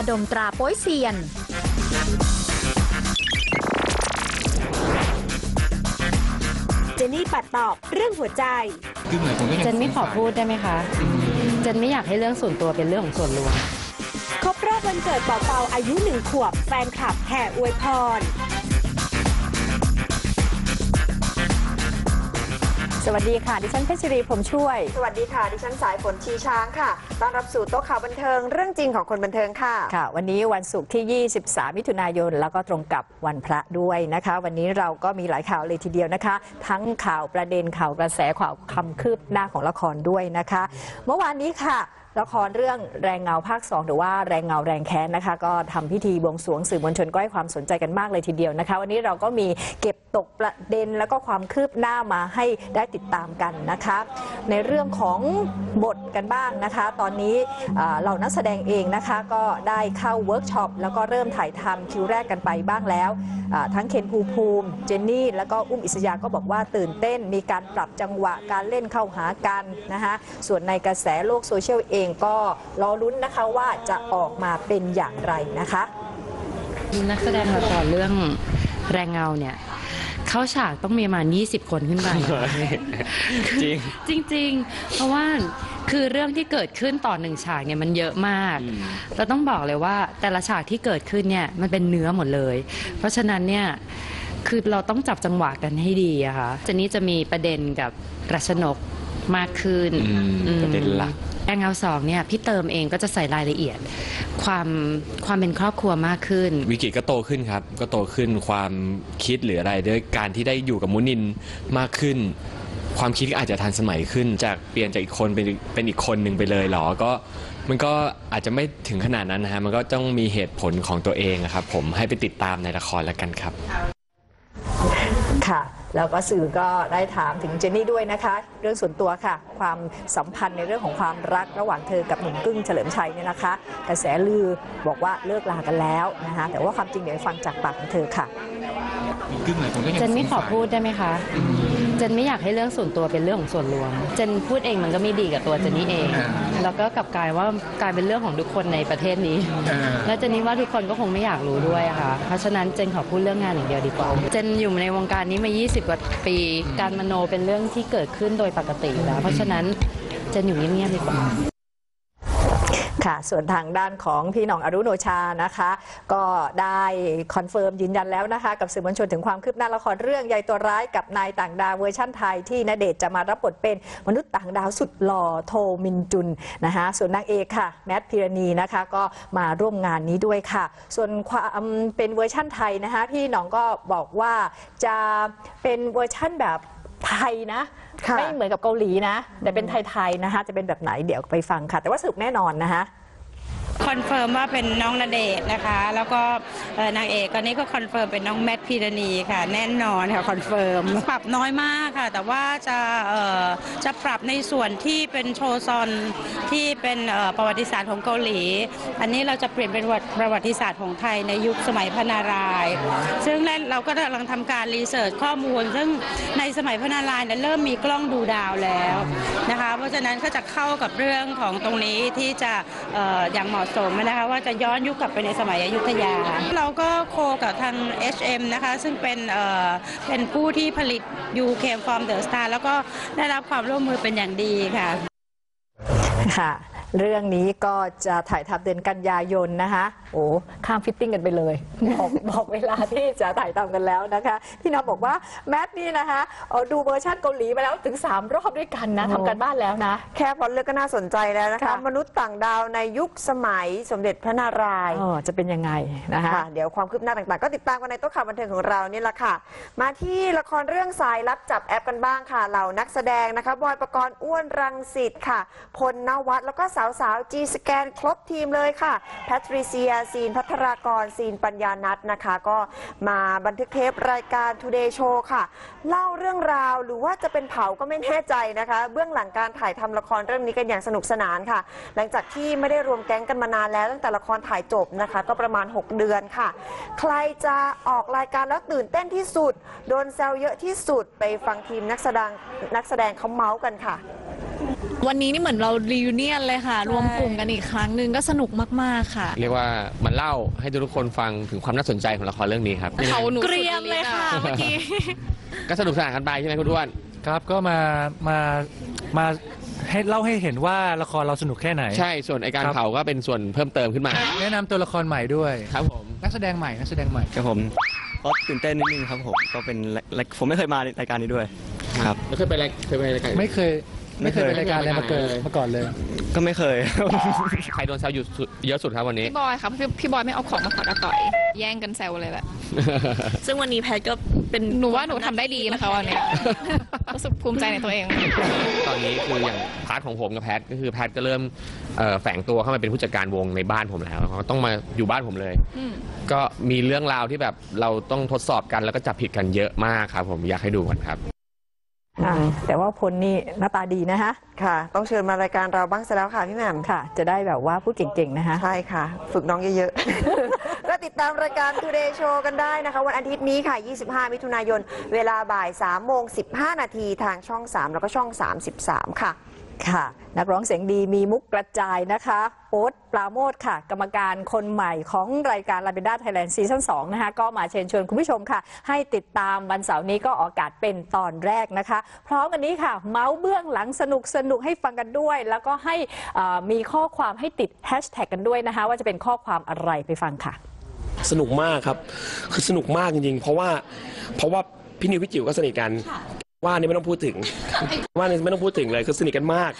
ยาดมตราโป้ยเซียน เจนนี่ปัดตอบเรื่องหัวใจเจนไม่ขอพูดได้ไหมคะ เจนไม่อยากให้เรื่องส่วนตัวเป็นเรื่องของส่วนรวม ครบรอบวันเกิดเป่าเปาอายุหนึ่งขวบแฟนคลับแห่อวยพร วัสดีค่ะ ดิฉันเพชรรีผมช่วย สวัสดีค่ะ ดิฉันสายฝนชีช้างค่ะต้อนรับสู่โต๊ะข่าวบันเทิงเรื่องจริงของคนบันเทิงค่ะ ค่ะ วันนี้วันศุกร์ที่ 23 มิถุนายน แล้วก็ตรงกับวันพระด้วยนะคะ วันนี้เราก็มีหลายข่าวเลยทีเดียวนะคะ ทั้งข่าวประเด็นข่าวกระแสข่าวคำคืบหน้าของละครด้วยนะคะ เมื่อวานนี้ค่ะ ละครเรื่องแรงเงาภาค 2 หรือว่าแรงเงาแรงแค้นนะคะ ก็ทำพิธีบวงสรวงสื่อมวลชนก็ให้ความสนใจกันมากเลยทีเดียวนะคะ วันนี้เราก็มีเก็บตกประเด็นแล้วก็ความคืบหน้ามาให้ได้ติดตามกันนะคะ ในเรื่องของบทกันบ้างนะคะ ตอนนี้อ่าเหล่านักแสดงเองนะคะก็ได้เข้าเวิร์กช็อปแล้วก็เริ่มถ่ายทำคิวแรกกันไปบ้างแล้ว ทั้งเคนภูภูมิเจนนี่แล้วก็อุ้มอิสยาก็บอกว่าตื่นเต้นมีการปรับจังหวะการเล่นเข้าหากันนะคะส่วนในกระแสโลกโซเชียลเองก็รอลุ้นนะคะว่าจะออกมาเป็นอย่างไรนะคะนักแสดงละครเรื่องแรงเงาเนี่ยเข้าฉากต้องมีประมาณ20 คนขึ้นไป จริงจริงๆเพราะว่าคือเรื่องที่เกิดขึ้นต่อหนึ่งฉากเนี่ยมันเยอะมาก เราต้องบอกเลยว่าแต่ละฉากที่เกิดขึ้นเนี่ยมันเป็นเนื้อหมดเลย เพราะฉะนั้นเนี่ยคือเราต้องจับจังหวะกันให้ดีอะค่ะเจนนี่จะมีประเด็นกับรัชนกมากขึ้นอืมอืมประเด็นหลัก แองเงาสองเนี่ยพี่เติมเองก็จะใส่รายละเอียด ความความเป็นครอบครัวมากขึ้น วิกิก็โตขึ้นครับ ก็โตขึ้นความคิดหรืออะไรด้วยการที่ได้อยู่กับมุนินมากขึ้น ความคิดก็อาจจะทันสมัยขึ้น จากเปลี่ยนจากอีกคนเป็นเป็นอีกคนหนึ่งไปเลยเหรอก็มันก็อาจจะไม่ถึงขนาดนั้นนะฮะมันก็ต้องมีเหตุผลของตัวเองอะครับผมให้ไปติดตามในละครแล้วกันครับ ค่ะแล้วก็สื่อก็ได้ถามถึงเจนนี่ด้วยนะคะ เรื่องส่วนตัวค่ะ ความสัมพันธ์ในเรื่องของความรักระหว่างเธอกับหนุ่มกึ้งเฉลิมชัยเนี่ยนะคะกระแสลือบอกว่าเลิกลากันแล้วนะคะแต่ว่าความจริงเดี๋ยวฟังจากปากของเธอค่ะเจนไม่ขอพูดได้ไหมคะ เจนไม่อยากให้เรื่องส่วนตัวเป็นเรื่องของส่วนรวม เจนพูดเองมันก็ไม่ดีกับตัวเจนนี่เอง แล้วก็กลับกลายว่ากลายเป็นเรื่องของทุกคนในประเทศนี้ แล้วเจนนี่ว่าทุกคนก็คงไม่อยากรู้ด้วยอะค่ะ เพราะฉะนั้นเจนขอพูดเรื่องงานอย่างเดียวดีกว่า เจนอยู่ในวงการนี้มา 20 กว่าปี การมโนเป็นเรื่องที่เกิดขึ้นโดยปกติอยู่แล้ว เพราะฉะนั้นเจนอยู่เงียบๆดีกว่า ค่ะ ส่วนทางด้านของพี่หน้องอรุโนชานะคะ ก็ได้คอนเฟิร์มยืนยันแล้วนะคะ กับสื่อมวลชนถึงความคืบหน้าละครเรื่องใยตัวร้ายกับนายต่างดาวเวอร์ชั่นไทยที่ณเดชน์จะมารับบทเป็นมนุษย์ต่างดาวสุดหล่อโทมินจุนนะคะส่วนนางเอกค่ะ แมทพิรณีนะคะก็มาร่วมงานนี้ด้วยค่ะ ส่วนความเป็นเวอร์ชั่นไทยนะคะพี่หน้องก็บอกว่าจะเป็นเวอร์ชั่นแบบ ไทยนะ ค่ะ ไม่เหมือนกับเกาหลีนะ แต่เป็นไทยๆนะคะ จะเป็นแบบไหนเดี๋ยวไปฟังค่ะ แต่ว่าสรุปแน่นอนนะคะ คอนเฟิร์มว่าเป็นน้องณเดชน์นะคะ แล้วก็เอ่อนางเอกตอนนี้ก็คอนเฟิร์มเป็นน้องแมทพีรณีค่ะ แน่นอนค่ะคอนเฟิร์มปรับน้อยมากค่ะ แต่ว่าจะเอ่อจะปรับในส่วนที่เป็นโชซอนที่เป็นเอ่อประวัติศาสตร์ของเกาหลี อันนี้เราจะเปลี่ยนเป็นประวัติศาสตร์ของไทยในยุคสมัยพระนารายณ์ซึ่งเราก็กำลังทำการรีเสิร์ชข้อมูล ซึ่งในสมัยพระนารายณ์เนี่ยเริ่มมีกล้องดูดาวแล้วนะคะ เพราะฉะนั้นก็จะเข้ากับเรื่องของตรงนี้ที่จะเอ่ออย่างเหมาะสมสมนะคะว่าจะย้อนยุคกลับไปในสมัยอยุธยา เราก็โคกับทาง HM นะคะซึ่งเป็นเอ่อเป็นผู้ที่ผลิต U Came From The Star แล้วก็ได้รับความร่วมมือเป็นอย่างดีค่ะค่ะ เรื่องนี้ก็จะถ่ายทำเดือนกันยายนนะคะ โอ้ข้ามฟิตติ้งกันไปเลย บอกบอกเวลาที่จะถ่ายทำกันแล้วนะคะพี่น้องบอกว่าแมทนี่นะคะเอ่อดูเวอร์ชันเกาหลีมาแล้วถึง 3 รอบด้วยกันนะทำกันบ้านแล้วนะ แค่พล็อตเรื่องก็น่าสนใจแล้วนะคะ ค่ะ มนุษย์ต่างดาวในยุคสมัยสมเด็จพระนารายณ์ เออจะเป็นยังไงนะคะ ค่ะเดี๋ยวความคืบหน้าต่างๆ ก็ติดตามกันในโต๊ะข่าวบันเทิงของเรานี่แหละค่ะ มาที่ละครเรื่องสายลับจับแอปกันบ้างค่ะ เหล่านักแสดงนะคะบอยประกรณ์อ้วนรังสิตค่ะพลนวัตแล้วก็สสาวๆจีสแกนครบทีมเลยค่ะแพทริเซียซีนพัทรากรซีนปัญญานัทนะคะ ก็มาบันทึกเทปรายการ Today Show ค่ะ เล่าเรื่องราวหรือว่าจะเป็นเผาก็ไม่แน่ใจนะคะ เบื้องหลังการถ่ายทำละครเรื่องนี้กันอย่างสนุกสนานค่ะ หลังจากที่ไม่ได้รวมแก๊งกันมานานแล้วตั้งแต่ละครถ่ายจบนะคะ ก็ประมาณ 6 เดือนค่ะ ใครจะออกรายการแล้วตื่นเต้นที่สุด โดนแซวเยอะที่สุดไปฟังทีมนักแสดงนักแสดงเขาเมาส์กันค่ะ วันนี้นี่เหมือนเรารีวิเนียนเลยค่ะ รวมกลุ่มกันอีกครั้งหนึ่งก็สนุกมากๆค่ะเรียกว่ามันเล่าให้ทุกคนฟังถึงความน่าสนใจของละครเรื่องนี้ครับเขาเกรียมเลยค่ะเมื่อกี้ก็สนุกสนานกันไปใช่ไหมคุณอ้วน ครับก็มามามาให้เล่าให้เห็นว่าละครเราสนุกแค่ไหน ใช่ส่วนไอการครับเผาก็เป็นส่วนเพิ่มเติมขึ้นมา แนะนำตัวละครใหม่ด้วยครับผม นักแสดงใหม่นักแสดงใหม่ ครับผมก็ตื่นเต้นนิดนึงครับผม ก็เป็นรายผมไม่เคยมารายการนี้ด้วย ครับ แล้วเคยไปรายเคยไปรายการไม่เคย ไม่เคยไม่เป็นเคยรายการอะไรมาเกิดไม่เคยมาก่อนเลย ก็ไม่เคย ใครโดนแซวอยู่สุดเยอะสุดครับวันนี้ พี่บอยครับพี่พี่บอยไม่เอาของมาขอดาต่อย แย่งกันแซวเลยแบบซึ่งวันนี้แพทก็เป็นหนูว่าหนูทำได้ดีนะคะวันเนี้ยรู้สึกภูมิใจในตัวเอง ตอนนี้คืออย่างพาร์ทของผมกับแพทก็คือแพทก็เริ่มเอ่อแฝงตัวเข้ามาเป็นผู้จัดการวงในบ้านผมแล้วเขาต้องมาอยู่บ้านผมเลย อืม ก็มีเรื่องราวที่แบบเราต้องทดสอบกันแล้วก็จับผิดกันเยอะมากครับผมอยากให้ดูกันครับ อ่าแต่ว่าพลนี่หน้าตาดีนะฮะค่ะ ต้องเชิญมารายการเราบ้างซะแล้วค่ะพี่แหม่มค่ะ จะได้แบบว่าพูดเก่งๆนะคะ ใช่ค่ะ ฝึกน้องเยอะๆ ก็ติดตามรายการ Today Show กันได้นะคะ วันอาทิตย์นี้ค่ะ 25 มิถุนายน เวลาบ่าย3โมง15 นาทีทางช่อง 3 แล้วก็ช่อง 33 ค่ะ ค่ะ นักร้องเสียงดีมีมุกกระจายนะคะโอ๊ตปราโมทค่ะ กรรมการคนใหม่ของรายการลาเบนด้าไทยแลนด์ซีซั่น2นะคะ ก็มาเชิญชวนคุณผู้ชมค่ะ ให้ติดตามวันเสาร์นี้ก็ออกอากาศเป็นตอนแรกนะคะ พร้อมกันนี้ค่ะ เมาส์เบื้องหลังสนุกสนุกให้ฟังกันด้วย แล้วก็ให้มีข้อความให้ติดแฮชแท็กกันด้วยนะคะ ว่าจะเป็นข้อความอะไรไปฟังค่ะ สนุกมากครับ คือสนุกมากจริงๆ เพราะว่าเพราะว่าพี่นิวพี่จิ๋วก็สนิทกัน ว่านี่ไม่ต้องพูดถึง ว่านี่ไม่ต้องพูดถึงเลยคือสนิทกันมาก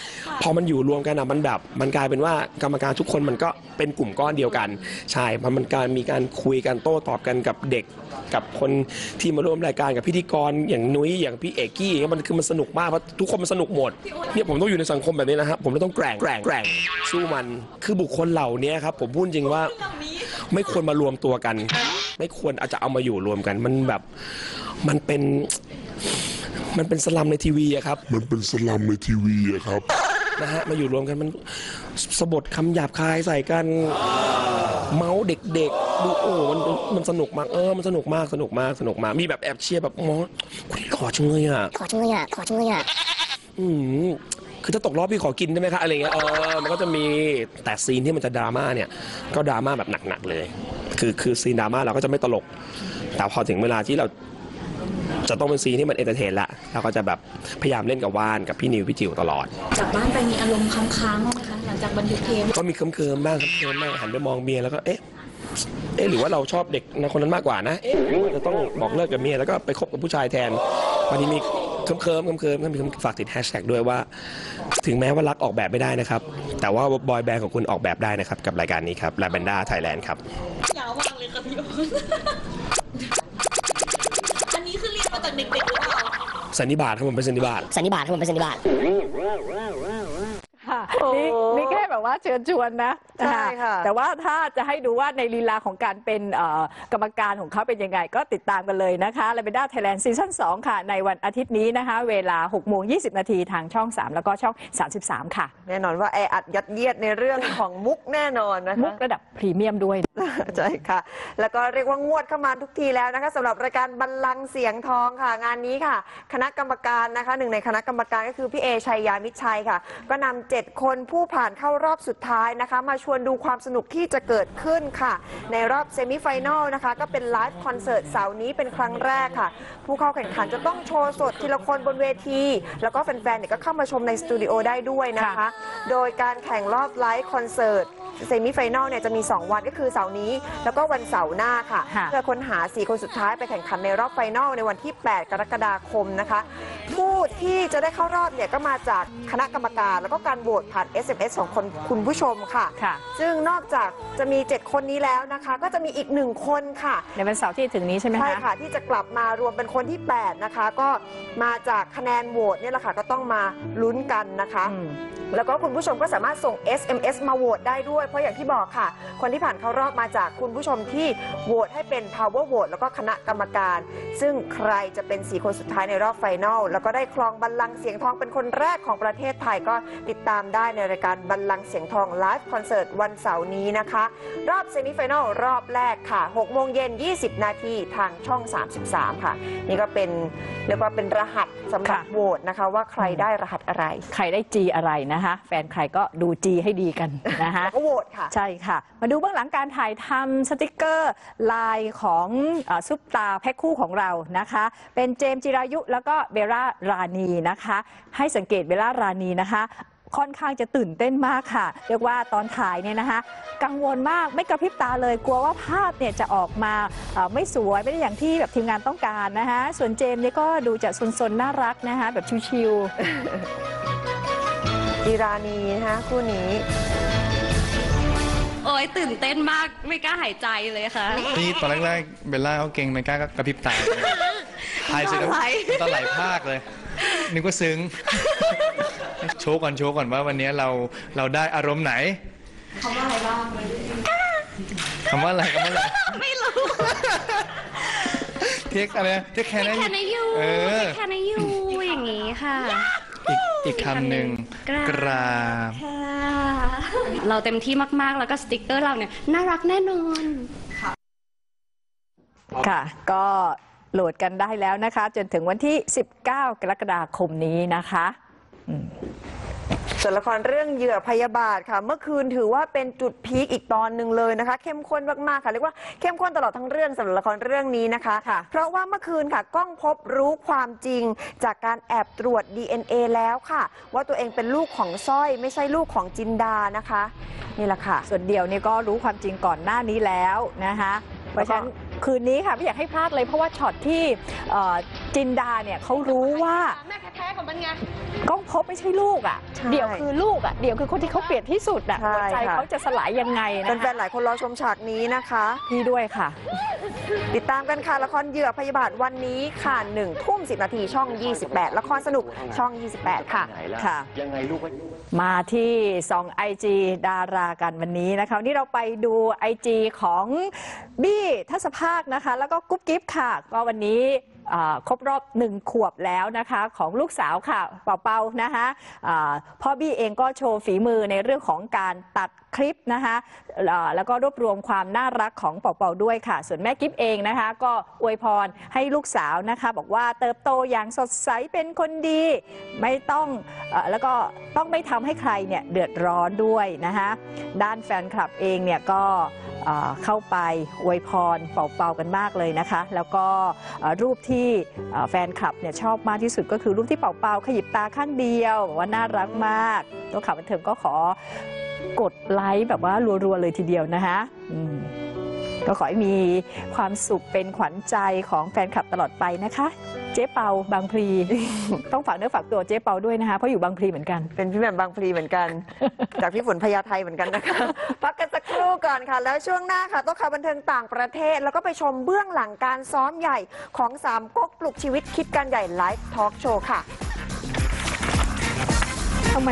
พอมันอยู่รวมกันอะมันแบบมันกลายเป็นว่ากรรมการทุกคนมันก็เป็นกลุ่มก้อนเดียวกันใช่มันมันการมีการคุยกันโต้ตอบกันกับเด็ก กับคนที่มาร่วมรายการกับพิธีกรอย่างนุ้ยอย่างพี่เอกกี้อย่างเงี้ยมันคือมันสนุกมากเพราะทุกคนมันสนุกหมดเนี่ยผมต้องอยู่ในสังคมแบบนี้นะครับผมเลยต้องแกร่งแกร่งแกร่งสู้มัน คือบุคคลเหล่านี้ครับผมพูดจริงว่าไม่ควรมารวมตัวกัน ไม่ควรอาจจะเอามาอยู่รวมกันมันแบบมันเป็น มันเป็นสลัมในทีวีอะครับมันเป็นสลัมในทีวีอะครับ นะฮะมาอยู่รวมกันมันสะบดคำหยาบคายใส่กัน เมาส์เด็กๆดูโอ้มันมันสนุกมากเออมันสนุกมากสนุกมากสนุกมากมีแบบแอบเชียร์แบบมอคุณนี่หล่อจังเลยอะขอจังเลยอะขอจังเลยอะอืมคือถ้าตกรอบพี่ขอกินได้ไหมคะอะไรเงี้ยเออมันก็จะมีแต่ซีนที่มันจะดราม่าเนี่ย ก็ดราม่าแบบหนักๆเลย คือคือซีนดราม่าเราก็จะไม่ตลก แต่พอถึงเวลาที่เรา จะต้องเป็นซีนที่มันเอนเตอร์เทนละเราก็จะแบบพยายามเล่นกับว่านกับพี่นิวพี่จิ๋วตลอด จากบ้านไปมีอารมณ์ค้างๆบ้างไหมคะหลังจากบันทึกเทปก็มีเคิมๆบ้างครับเคิมบ้างหันไปมองเมียแล้วก็เอ๊ะเอ๊ะหรือว่าเราชอบเด็กในคนนั้นมากกว่านะ เอ๊ะหรือว่าจะต้องบอกเลิกกับเมียแล้วก็ไปคบกับผู้ชายแทนบางทีมีเคิมๆเคิมๆเคิมๆก็มีฝากติดแฮชแท็กด้วยว่า ถึงแม้ว่ารักออกแบบไม่ได้นะครับ แต่ว่าบอยแบนด์ของคุณออกแบบได้นะครับ กับรายการนี้ครับลาเบนด้าไทยแลนด์ครับยาวมากเลยค่ะพี่โอ๊ตอันนี้คื อเรียนมาจากเด็กๆหรือเปล่าสันนิบาตครับผมเป็นสันนิบาต สันนิบาตครับผมเป็นสันนิบาตค่ะ นี่นี่แค่แบบว่าเชิญชวนนะใช่ค่ะ แต่ว่าถ้าจะให้ดูว่าในลีลาของการเป็นเอ่อกรรมการของเขาเป็นยังไง ก็ติดตามกันเลยนะคะ l a เ e นด้าไทยแลนด์ซีซั่น2ค่ะ ในวันอาทิตย์นี้นะคะ เวลา6โมง20 นาทีทางช่อง 3 แล้วก็ช่อง 33 ค่ะ แน่นอนว่าแออัดยัดเยียดในเรื่องของมุกแน่นอนนะคะมุกระดับพรีเมียมด้วยใช่ค่ะ แล้วก็เรียกว่างวดเข้ามาทุกทีแล้วนะคะสำหรับรายการบัลลังก์เสียงทองค่ะ งานนี้ค่ะ คณะกรรมการนะคะหนึ่งในคณะกรรมการก็คือพี่เอชัยยามิตรชัยค่ะ ก็นำเจ็ดคนผู้ผ่านเข้ารอบสุดท้ายนะคะ มาชวนดูความสนุกที่จะเกิดขึ้นค่ะ ในรอบเซมิไฟแนลนะคะ ก็เป็นไลฟ์คอนเสิร์ตเสาร์นี้เป็นครั้งแรกค่ะ ผู้เข้าแข่งขันจะต้องโชว์สดทีละคนบนเวที แล้วก็แฟนๆเนี่ยก็เข้ามาชมในสตูดิโอได้ด้วยนะคะค่ะโดยการแข่งรอบไลฟ์คอนเสิร์ต เซมิไฟแนลเนี่ยจะมี 2 วันก็คือเสาร์นี้ แล้วก็วันเสาร์หน้าค่ะ ค่ะเพื่อค้นหา 4 คนสุดท้ายไปแข่งขันในรอบไฟแนลในวันที่ 8 กรกฎาคมนะคะ ผู้ที่จะได้เข้ารอบเนี่ยก็มาจากคณะกรรมการ แล้วก็การโหวตผ่าน SMS ของคนคุณผู้ชมค่ะ ค่ะ ซึ่งนอกจากจะมี 7 คนนี้แล้วนะคะ ก็จะมีอีกหนึ่งคนค่ะ ในวันเสาร์ที่ถึงนี้ใช่ไหมใช่คะค่ะ ที่จะกลับมารวมเป็นคนที่ 8 นะคะ ก็มาจากคะแนนโหวตเนี่ยแหละค่ะก็ต้องมาลุ้นกันนะคะ อืม แล้วก็คุณผู้ชมก็สามารถส่ง SMS มาโหวตได้ด้วย เพราะอย่างที่บอกค่ะ คนที่ผ่านเข้ารอบมาจากคุณผู้ชมที่โหวตให้เป็น power vote แล้วก็คณะกรรมการ ซึ่งใครจะเป็น 4 คนสุดท้ายในรอบไฟนอลแล้วก็ได้ครองบัลลังก์เสียงทองเป็นคนแรกของประเทศไทยก็ติดตามได้ในรายการบัลลังก์เสียงทองไลฟ์คอนเสิร์ตวันเสาร์นี้นะคะ รอบเซมิไฟแนลรอบแรกค่ะ6โมงเย็น 20 นาทีทางช่อง 33 ค่ะ นี่ก็เป็นเรียกว่าเป็นรหัสสำหรับค่ะโหวตนะคะ ว่าใครได้รหัสอะไร ใครได้ G อะไรนะนะคะแฟนใครก็ดูจีให้ดีกันนะคะก็โหวตค่ะ ใช่ค่ะ มาดูเบื้องหลังการถ่ายทำสติกเกอร์ลายของเออซุปตาแพ็คคู่ของเรานะคะ เป็นเจมส์จิรายุแล้วก็เบลล่ารานีนะคะ ให้สังเกตเบลล่ารานีนะคะค่อนข้างจะตื่นเต้นมากค่ะ เรียกว่าตอนถ่ายเนี่ยนะคะ กังวลมากไม่กระพริบตาเลย กลัวว่าภาพเนี่ยจะออกมาเอ่อไม่สวย ไม่ได้อย่างที่แบบทีมงานต้องการนะคะ ส่วนเจมส์เนี่ยก็ดูจะซนๆ น่ารักนะคะ แบบชิวๆ อิรานีนะคะคู่นี้ โอ้ยตื่นเต้นมากไม่กล้าหายใจเลยค่ะ นี่ตอนแรกๆเบลล่าเขาเก่งไม่กล้ากระพริบตาถ่ายเสร็จแล้วน้ำตาไหลน้ำตาไหลภาคเลย นึกว่าซึ้ง โชว์ก่อนโชว์ก่อนว่าวันนี้เราเราได้อารมณ์ไหนคำว่าอะไรบ้างคำว่าอะไรคำว่าอะไร ไม่รู้เทคอะไรเทคแค่แค่นั้นในยูเออ แค่ในยูอย่างนี้ค่ะ อีกอีกคำหนึ่งกราบกราบค่ะเราเต็มที่มากๆ แล้วก็สติกเกอร์เราเนี่ยน่ารักแน่นอน ค่ะ ก็โหลดกันได้แล้วนะคะ จนถึงวันที่ 19 กรกฎาคมนี้นะคะ ส่วนละครเรื่องเหยื่อพยาบาทค่ะ เมื่อคืนถือว่าเป็นจุดพีคอีกตอนหนึ่งเลยนะคะ เข้มข้นมากๆค่ะเรียกว่าเข้มข้นตลอดทั้งเรื่องสำหรับละครเรื่องนี้นะคะ เพราะว่าเมื่อคืนค่ะก้องพบรู้ความจริงจากการแอบตรวจ DNA แล้วค่ะ ว่าตัวเองเป็นลูกของสร้อย ไม่ใช่ลูกของจินดานะคะ นี่แหละค่ะ ส่วนเดียวนี่ก็รู้ความจริงก่อนหน้านี้แล้วนะคะเพราะฉะนั้น คืนนี้ค่ะไม่อยากให้พลาดเลยเพราะว่าช็อตที่เอ่อจินดาเนี่ยเขารู้ว่าแม่แท้ๆของมันไงก้องพบไม่ใช่ลูกอะใช่เดี๋ยวคือลูกอะเดี๋ยวคือคนที่เขาเกลียดที่สุดอะใช่หัวใจค่ะเขาจะสลายยังไงนะแฟนๆหลายคนรอชมฉากนี้นะคะพี่ด้วยค่ะ ติดตามกันค่ะละครเหยื่อพยาบาทวันนี้ค่ะหนึ่งทุ่มสินาทีช่อง 28 ละครสนุกช่อง 28 ค่ะค่ะ มาที่สองไอจีดารากันวันนี้นะคะวันนี่เราไปดูไอจีของบี้ทัศภาคนะคะ แล้วก็กุ๊บกิ๊บค่ะ ก็วันนี้อ่าครบรอบหนึ่งขวบแล้วนะคะ ของลูกสาวค่ะ เป่าเปานะคะะพ่อบี้เองก็โชว์ฝีมือในเรื่องของการตัด คลิปนะคะแล้วก็รวบรวมความน่ารักของเป่าเปาด้วยค่ะ ส่วนแม่กิ๊บเองนะคะ ก็อวยพรให้ลูกสาวนะคะ บอกว่าเติบโตอย่างสดใสเป็นคนดี ไม่ต้องอแล้วก็ต้องไม่ทำให้ใครเนี่ยเดือดร้อนด้วยนะคะด้านแฟนคลับเองเนี่ยก็เข้าไปอวยพรเป่าๆกันมากเลยนะคะ แล้วก็รูปที่แฟนคลับเนี่ยชอบมากที่สุดก็คือรูปที่เป่าๆขยิบตาข้างเดียวว่าน่ารักมากตัวข่าวบันเทิงก็ขอ กดไลค์แบบว่ารัวๆเลยทีเดียวนะคะอืมก็ขอให้มีความสุขเป็นขวัญใจของแฟนคลับตลอดไปนะคะ เจ๊เปาบางพลี ต้องฝากเนื้อฝากตัวเจ๊เปาด้วยนะคะ เพราะอยู่บางพลีเหมือนกัน เป็นพี่แหม่มบางพลีเหมือนกัน จากพี่ฝนพญาไทเหมือนกันนะคะ พักกันสักครู่ก่อนค่ะ แล้วช่วงหน้าค่ะโต้องข่าวบันเทิงต่างประเทศ แล้วก็ไปชมเบื้องหลังการซ้อมใหญ่ของสามก๊กปลุกชีวิตคิดการใหญ่ไลฟ์ทอล์กโชว์ค่ะทำไม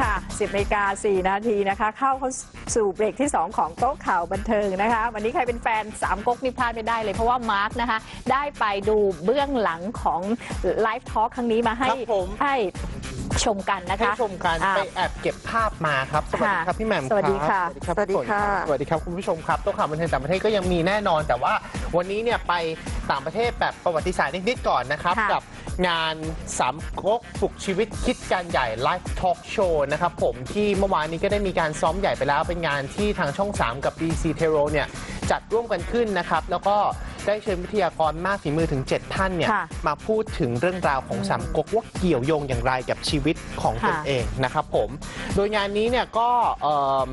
ค่ะ 10นาฬิกา4นาทีนะคะ เข้าเข้าสู่เบรกที่ 2 ของโต๊ะข่าวบันเทิงนะคะ วันนี้ใครเป็นแฟนสามก๊กนี่พลาดไม่ได้เลยเพราะว่ามาร์คนะคะ ได้ไปดูเบื้องหลังของไลฟ์ทอล์คครั้งนี้มาให้ให้ชมกันนะคะ ให้ชมกันอ่าไปแอบเก็บภาพมาครับ สวัสดีครับพี่แหม่มสวัสดีค่ะ รับสวัสดีค่ะ สวัสดีครับคุณผู้ชมครับโต๊ะข่าวบันเทิงต่างประเทศก็ยังมีแน่นอน แต่ว่าวันนี้เนี่ยไปต่างประเทศแบบประวัติศาสตร์นิดๆก่อนนะครับ ค่ะกับ งานสามก๊กปลุกชีวิตคิดการใหญ่ไลฟ์ทอล์กโชว์นะครับผมที่เมื่อวานนี้ก็ได้มีการซ้อมใหญ่ไปแล้ว เป็นงานที่ทางช่อง 3 กับ BC t e r o เนี่ยจัดร่วมกันขึ้นนะครับ แล้วก็ได้เชิญวิทยากรมากฝีมือถึง 7 ท่านเนี่ยค่ะมาพูดถึงเรื่องราวของสามก๊กว่าเกี่ยวโยงอย่างไรกับชีวิตของตนค่ะ เองนะครับผม โดยงานนี้เนี่ยก็เอิ่ม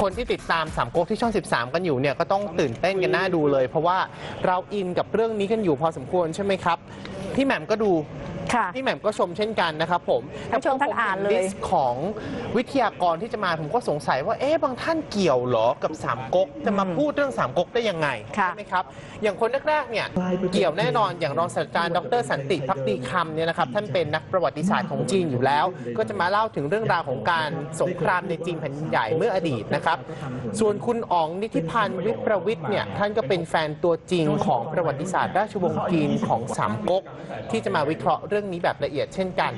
คนที่ติดตามสามก๊กที่ช่อง 13 กันอยู่เนี่ยก็ต้องตื่นเต้นกันน่าดูเลย เพราะว่าเราอินกับเรื่องนี้กันอยู่พอสมควรใช่ไหมครับ พี่แหม่มก็ดู ค่ะพี่แหม่มก็ชมเช่นกันนะครับผมทั้งชมทั้งอ่านเลยลิสต์ของวิทยากรที่จะมาผมก็สงสัยว่าเอ๊ะบางท่านเกี่ยวเหรอกับสามก๊กจะมาพูดเรื่องสามก๊กได้ยังไงใช่ไหมครับ อย่างคนแรกๆเนี่ยเกี่ยวแน่นอนอย่างรองศาสตราจารย์ดรสันติพักดีคำเนี่ยนะครับท่านเป็นนักประวัติศาสตร์ของจีนอยู่แล้ว ก็จะมาเล่าถึงเรื่องราวของการสงครามในจีนแผ่นดินใหญ่เมื่ออดีตนะครับ ส่วนคุณอ๋องนิติพันธ์วิประวิทย์เนี่ยท่านก็เป็นแฟนตัวจริงของประวัติศาสตร์ราชวงศ์จีนของสามก๊กที่จะมาวิเคราะห์เรื่องรื่องนี้แบบละเอียดเช่นกัน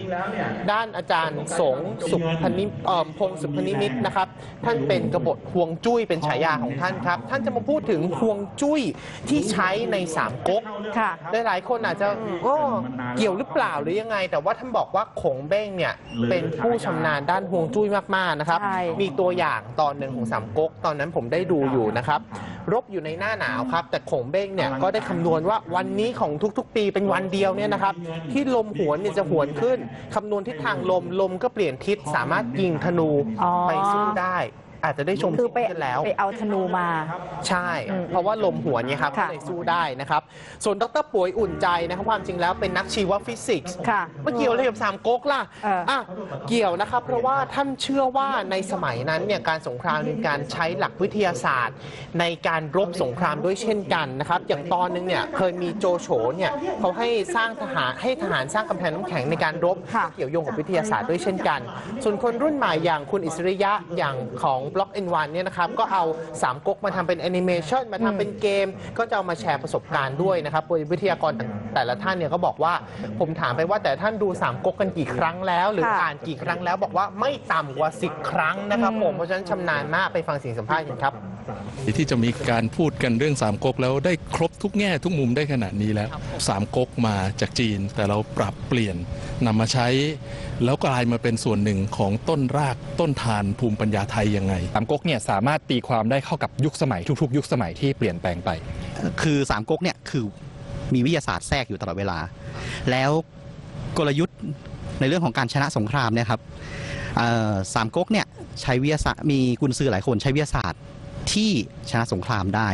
ด้านอาจารย์สงฆ์สุพนิมเอ่อพงศ์สุพนิมิตนะครับ ท่านเป็นกบฏห่วงจุ้ยเป็นฉายาของท่านครับ ท่านจะมาพูดถึงห่วงจุ้ยที่ใช้ในสามก๊กค่ะหลายๆคนอาจจะโอ้เกี่ยวหรือเปล่าหรือยังไง แต่ว่าท่านบอกว่าขงเบ้งเนี่ยเป็นผู้ชำนาญด้านห่วงจุ้ยมากๆนะครับใช่มีตัวอย่างตอนหนึ่งของสามก๊กตอนนั้นผมได้ดูอยู่นะครับ รบอยู่ในหน้าหนาวครับ แต่ขงเบ้งเนี่ยก็ได้คำนวณว่าวันนี้ของทุกๆ ปีเป็นวันเดียวเนี่ยนะครับ ที่ลมหวนเนี่ยจะหวนขึ้นคำนวณทิศทางลมลมก็เปลี่ยนทิศสามารถยิงธนูอ๋อไปสู้ได้ อาจจะได้ชมคือไปกันแล้ว ไปเอาธนูมา ใช่ เพราะว่าลมหัวนเนี่ยครับก็ค่ะเลยสู้ได้นะครับ ส่วนดรป่วยอุ่นใจนะครับความจริงแล้วเป็นนักชีวฟิสิกส์ค่ะมาเกี่ยวอะไรกับสามก๊กล่ะเอออะเกี่ยวนะครับ เพราะว่าท่านเชื่อว่าในสมัยนั้นเนี่ยการสงครามมีการใช้หลักวิทยาศาสตร์ ในการรบสงครามด้วยเช่นกันนะครับ อย่างตอนหนึงเนี่ยเคยมีโจโฉเนี่ยเขาให้สร้างทหารให้ทหารสร้างกำแพงน้ำแข็งในการรบเกี่ยวโยงกับวิทยาศาสตร์ด้วยเช่นกัน ส่วนคนรุ่นใหม่อย่างคุณอิสริยะอย่างของ Block N1 เนี่ยนะครับก็เอาสามก๊กมาทำเป็นแอนิเมชันมาทำเป็นเกม ก็จะเอามาแชร์ประสบการณ์ด้วยนะครับโดยวิทยากรแต่ละท่านเนี่ยก็บอกว่าผมถามไปว่าแต่ท่านดูสามก๊กกันกี่ครั้งแล้ว หรือค่ะ อ่านกี่ครั้งแล้วบอกว่าไม่ต่ำกว่า 10 ครั้งนะครับผมเพราะฉะนั้นชำนาญมากไปฟังเสียงสัมภาษณ์กันครับ ที่จะมีการพูดกันเรื่องสามก๊กแล้วได้ครบทุกแง่ทุกมุมได้ขนาดนี้แล้วสามก๊กมาจากจีน แต่เราปรับเปลี่ยนนำมาใช้ แล้วกลายมาเป็นส่วนหนึ่งของต้นรากต้นทานภูมิปัญญาไทยยังไงสามก๊กเนี่ยสามารถตีความได้เข้ากับยุคสมัยทุกๆ ยุคสมัยที่เปลี่ยนแปลงไป คือสามก๊กเนี่ยคือมีวิทยาศาสตร์แทรกอยู่ตลอดเวลา แล้วกลยุทธ์ในเรื่องของการชนะสงครามเนี่ยครับเอ่อสามก๊กเนี่ยใช้วิทยาศาสตร์มีกุนซือหลายคนใช้วิทยาศาสตร์ ที่ชนะสงครามได้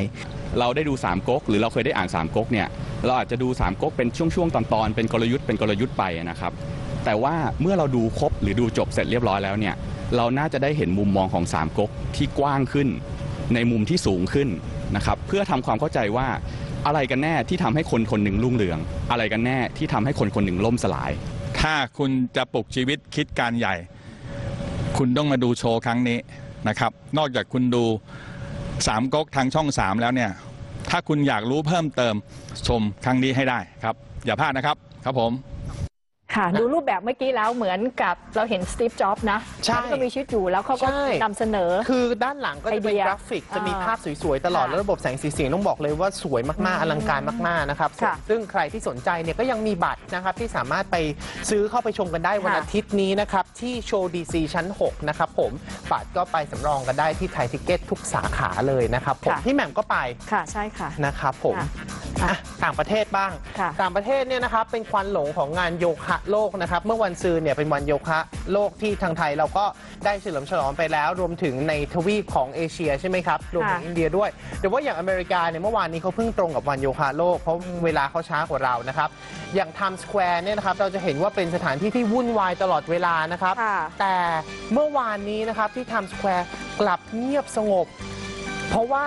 เราได้ดูสามก๊กหรือเราเคยได้อ่านสามก๊กเนี่ยเราอาจจะดูสามก๊กเป็นช่วงๆตอนๆเป็นกลยุทธ์เป็นกลยุทธ์ไปนะครับแต่ว่าเมื่อเราดูครบหรือดูจบเสร็จเรียบร้อยแล้วเนี่ยเราน่าจะได้เห็นมุมมองของสามก๊กที่กว้างขึ้น ในมุมที่สูงขึ้นนะครับเพื่อทำความเข้าใจว่าอะไรกันแน่ที่ทำให้คนคนหนึ่งรุ่งเรือง อะไรกันแน่ที่ทำให้คนคนหนึ่งล่มสลาย ถ้าคุณจะปลุกชีวิตคิดการใหญ่ คุณต้องมาดูโชว์ครั้งนี้นะครับ นอกจากคุณดู สามก๊กทางช่องสามแล้วเนี่ย ถ้าคุณอยากรู้เพิ่มเติมชมครั้งนี้ให้ได้ครับ อย่าพลาดนะครับครับผม ค่ะ ดูรูปแบบเมื่อกี้แล้วเหมือนกับเราเห็นสตีฟจ็อบส์นะใช่ท่านก็มีชีวิตอยู่แล้วเขาก็ใช่ นำเสนอ คือด้านหลังก็จะเป็นไอเดียกราฟิก จะมีอ่าภาพสวย ๆ ตลอด ค่ะแล้วระบบแสงสีเสียงต้องบอกเลยว่าสวยมาก ๆ อลังการมาก ๆ นะครับ ค่ะซึ่งใครที่สนใจเนี่ยก็ยังมีบัตรนะครับ ที่สามารถไปซื้อเข้าไปชมกันได้วันค่ะ อาทิตย์นี้นะครับ ที่โชว์ดีซีชั้น 6 นะครับผม บัตรก็ไปสำรองกันได้ที่ไทยทิเก็ตทุกสาขาเลยนะครับผมค่ะ พี่แหม่มก็ไปค่ะใช่ค่ะ นะครับผม อะต่างประเทศบ้าง ค่ะ ต่างประเทศเนี่ยนะครับเป็นควันหลงของงานโยคะโลกนะครับ เมื่อวันซืนเนี่ยเป็นวันโยคะโลกที่ทางไทยเราก็ได้เฉลิมฉลองไปแล้ว รวมถึงในทวีปของเอเชียใช่ไหมครับ รวมถึงค่ะอินเดียด้วย แต่ว่าอย่างอเมริกาเนี่ยเมื่อวานนี้เขาเพิ่งตรงกับวันโยคะโลก เพราะเวลาเขาช้ากว่าเรานะครับ อย่างไทม์สแควร์เนี่ยนะครับเราจะเห็นว่าเป็นสถานที่ที่วุ่นวายตลอดเวลานะครับแต่เมื่อวานนี้นะครับที่ไทม์สแควร์กลับเงียบสงบ เพราะว่า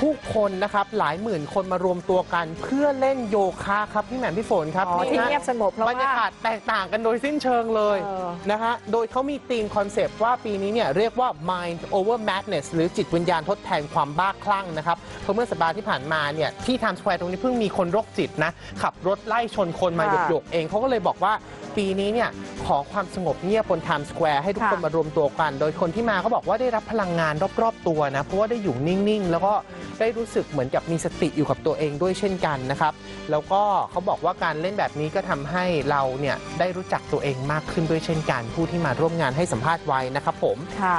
ผู้คนนะครับหลายหมื่นคนมารวมตัวกัน เพื่อเล่นโยคะครับพี่แหม่มพี่ฝนครับอ๋อนี่ที่ฮะเงียบสงบเพราะว่าบรรยากาศแตกต่างกันโดยสิ้นเชิงเลยนะฮะโดยเขามีธีมคอนเซปต์ว่าปีนี้เนี่ยเรียกว่า mind over madness หรือจิตวิญญาณทดแทนความบ้าคลั่งนะครับเพราะเมื่อสัปดาห์ที่ผ่านมาเนี่ยที่ Times Square ตรงนี้เพิ่งมีคนโรคจิตนะขับรถไล่ชนคนมาหค่ะยกๆเองเขาก็เลยบอกว่าปีนี้เนี่ยขอความสงบเงียบบน Times Square ให้ทุกคนค่ะมารวมตัวกัน โดยคนที่มาเขาบอกว่าได้รับพลังงานรอบ ๆ ตัวนะ เพราะว่าได้อยู่นิ่ง ๆ แล้วก็ได้รู้สึกเหมือนกับมีสติอยู่กับตัวเองด้วยเช่นกันนะครับ แล้วก็เขาบอกว่าการเล่นแบบนี้ก็ทำให้เราเนี่ยได้รู้จักตัวเองมากขึ้นด้วยเช่นกัน ผู้ที่มาร่วมงานให้สัมภาษณ์ไว้นะครับผมค่ะ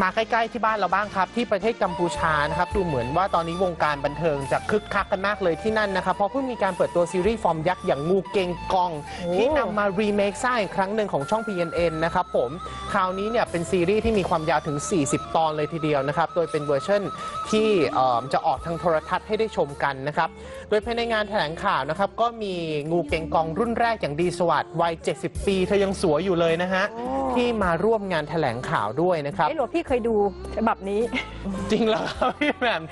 มาใกล้ๆที่บ้านเราบ้างครับ ที่ประเทศกัมพูชานะครับดูเหมือนว่าตอนนี้วงการบันเทิงจะคึกคักกันมากเลยที่นั่นนะครับเพราะเพิ่งมีการเปิดตัวซีรีส์ฟอร์มยักษ์อย่างงูเกงกอง ที่นำมารีเมคสร้างอีกครั้งหนึ่งของช่อง PNN นะครับผมคราวนี้เนี่ยเป็นซีรีส์ที่มีความยาวถึง 40 ตอนเลยทีเดียวนะครับโดยเป็นเวอร์ชันที่เอ่อจะออกทางโทรทัศน์ให้ได้ชมกันนะครับโดยภายในงานแถลงข่าวนะครับ ก็มีงูเกงกองรุ่นแรกอย่างดีสวัสดิ์วัย 70 ปี เธอยังสวยอยู่เลยนะฮะที่มาร่วมงานแถลงข่าวด้วยนะครับ เอ้หลวงพี่เคยดูฉบับนี้ จริงเหรอครับพี่แหม่ม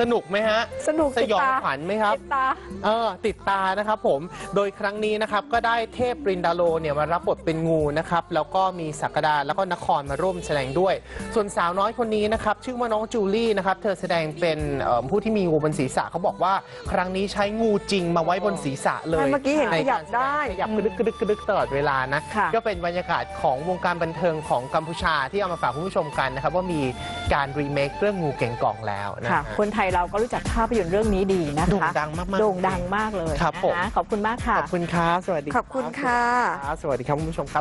สนุกไหมฮะ สนุกสยองติดตาขวัญไหมครับ ติดตา เออติดตานะครับผม โดยครั้งนี้นะครับก็ได้เทพปรินดาโลเนี่ยมารับบทเป็นงูนะครับ แล้วก็มีศักดาแล้วก็นครมาร่วมแสดงด้วย ส่วนสาวน้อยคนนี้นะครับ ชื่อว่าน้องจูลี่นะครับ เธอแสดงเป็นเอ่อผู้ที่มีงูบนศีรษะเขาบอกว่า ครั้งนี้ใช้งูจริงมาไว้บนศีรษะเลยเมื่อกี้เห็นขยับได้ขยับกระดึกกระดึกกระดึกตลอดเวลานะ ก็เป็นบรรยากาศของวงการบันเทิงของกัมพูชาที่เอามาฝากคุณผู้ชมกันนะครับว่ามีการรีเมคเรื่องงูเก่งกล่องแล้วนะค่ะฮะคนไทยเราก็รู้จักภาพยนตร์เรื่องนี้ดีนะคะโด่งดังมากๆโด่งดังมากเลยครับผมนะคะขอบคุณมากค่ะขอบคุณครับสวัสดีขอบคุณค่ะรับสวัสดีครับคุณผู้ชมครับ